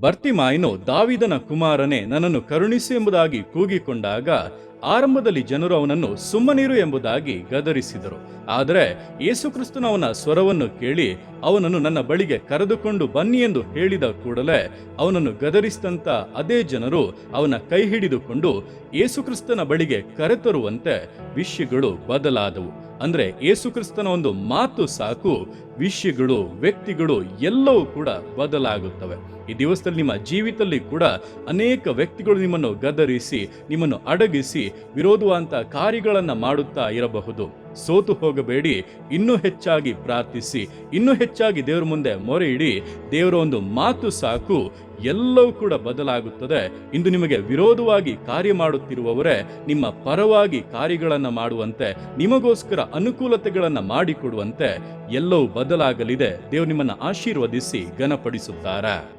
ಬರ್ತಿಮಾಯನು ದಾವಿದನ ಕುಮಾರನೇ, ನನ್ನನ್ನು ಕರುಣಿಸು ಎಂಬುದಾಗಿ ಕೂಗಿಕೊಂಡಾಗ ಆರಂಭದಲ್ಲಿ ಜನರು ಅವನನ್ನು ಸುಮ್ಮನಿರು ಎಂಬುದಾಗಿ ಗದರಿಸಿದರು. ಆದರೆ ಯೇಸುಕ್ರಿಸ್ತನವನ ಸ್ವರವನ್ನು ಕೇಳಿ ಅವನನ್ನು ನನ್ನ ಬಳಿಗೆ ಕರೆದುಕೊಂಡು ಬನ್ನಿ ಎಂದು ಹೇಳಿದ ಕೂಡಲೇ ಅವನನ್ನು ಗದರಿಸಿದಂತ ಅದೇ ಜನರು ಅವನ ಕೈ ಹಿಡಿದುಕೊಂಡು ಯೇಸುಕ್ರಿಸ್ತನ ಬಳಿಗೆ ಕರೆತರುವಂತೆ ವಿಷಯಗಳು ಬದಲಾದವು. ಅಂದ್ರೆ ಯೇಸುಕ್ರಿಸ್ತನ ಒಂದು ಮಾತು ಸಾಕು, ವಿಷಯಗಳು, ವ್ಯಕ್ತಿಗಳು ಎಲ್ಲವೂ ಕೂಡ ಬದಲಾಗುತ್ತವೆ. ಈ ದಿವಸದಲ್ಲಿ ನಿಮ್ಮ ಜೀವಿತದಲ್ಲಿ ಕೂಡ ಅನೇಕ ವ್ಯಕ್ತಿಗಳು ನಿಮ್ಮನ್ನು ಗದರಿಸಿ, ನಿಮ್ಮನ್ನು ಅಡಗಿಸಿ, ವಿರೋಧವಂತ ಕಾರ್ಯಗಳನ್ನು ಮಾಡುತ್ತಾ ಇರಬಹುದು. ಸೋತು ಹೋಗಬೇಡಿ. ಇನ್ನೂ ಹೆಚ್ಚಾಗಿ ಪ್ರಾರ್ಥಿಸಿ. ಇನ್ನೂ ಹೆಚ್ಚಾಗಿ ದೇವರ ಮುಂದೆ ಮೊರೆ ಇಡಿ. ದೇವರ ಒಂದು ಮಾತು ಸಾಕು. ಎಲ್ಲವೂ ಕೂಡ ಬದಲಾಗುತ್ತದೆ. ಇಂದು ನಿಮಗೆ ವಿರೋಧವಾಗಿ ಕಾರ್ಯ ಮಾಡುತ್ತಿರುವವರೇ, ನಿಮ್ಮ ಪರವಾಗಿ ಕಾರ್ಯಗಳನ್ನು ಮಾಡುವಂತೆ, ನಿಮಗೋಸ್ಕರ ಅನುಕೂಲತೆಗಳನ್ನು ಮಾಡಿಕೊಡುವಂತೆ ಎಲ್ಲವೂ ಬದಲಾಗಲಿದೆ. ದೇವರು ನಿಮ್ಮನ್ನು ಆಶೀರ್ವದಿಸಿ ಘನಪಡಿಸುತ್ತಾರೆ?